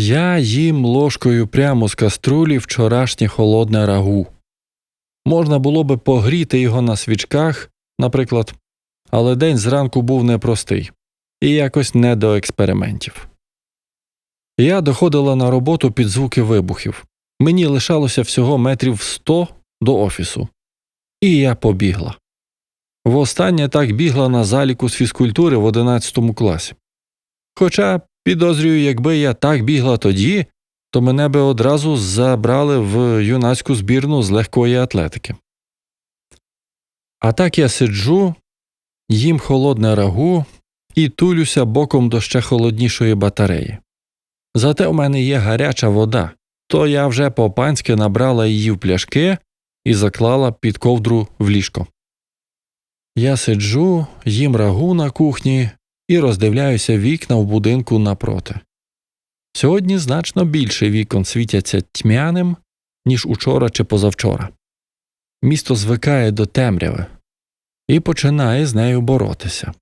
Я їм ложкою прямо з каструлі вчорашнє холодне рагу. Можна було би погріти його на свічках, наприклад, але день зранку був непростий і якось не до експериментів. Я доходила на роботу під звуки вибухів. Мені лишалося всього метрів сто до офісу. І я побігла. Востаннє так бігла на заліку з фізкультури в 11 класі. Хоча, підозрюю, якби я так бігла тоді, то мене би одразу забрали в юнацьку збірну з легкої атлетики. А так я сиджу, їм холодне рагу і тулюся боком до ще холоднішої батареї. Зате в мене є гаряча вода, то я вже по-панськи набрала її в пляшки і заклала під ковдру в ліжко. Я сиджу, їм рагу на кухні і роздивляюся вікна в будинку напроти. Сьогодні значно більше вікон світяться тьмяним, ніж учора чи позавчора. Місто звикає до темряви і починає з нею боротися.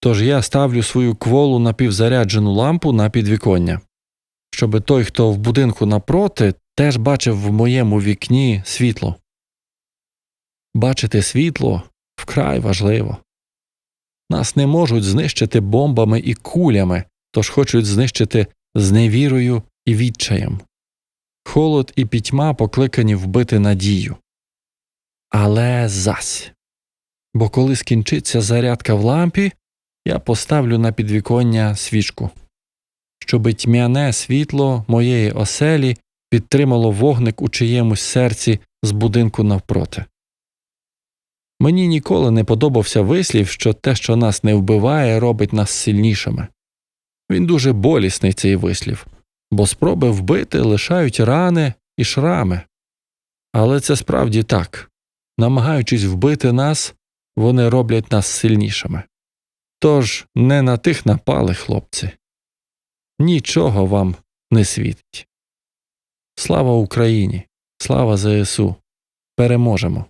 Тож я ставлю свою кволу напівзаряджену лампу на підвіконня, щоби той, хто в будинку напроти, теж бачив в моєму вікні світло. Бачити світло вкрай важливо. Нас не можуть знищити бомбами і кулями, тож хочуть знищити зневірою і відчаєм. Холод і пітьма покликані вбити надію. Але зась. Бо коли скінчиться зарядка в лампі, я поставлю на підвіконня свічку, щоби тьмяне світло моєї оселі підтримало вогник у чиємусь серці з будинку навпроти. Мені ніколи не подобався вислів, що те, що нас не вбиває, робить нас сильнішими. Він дуже болісний цей вислів, бо спроби вбити лишають рани і шрами. Але це справді так намагаючись вбити нас, вони роблять нас сильнішими. Тож не на тих напали, хлопці. Нічого вам не світить. Слава Україні! Слава ЗСУ! Переможемо!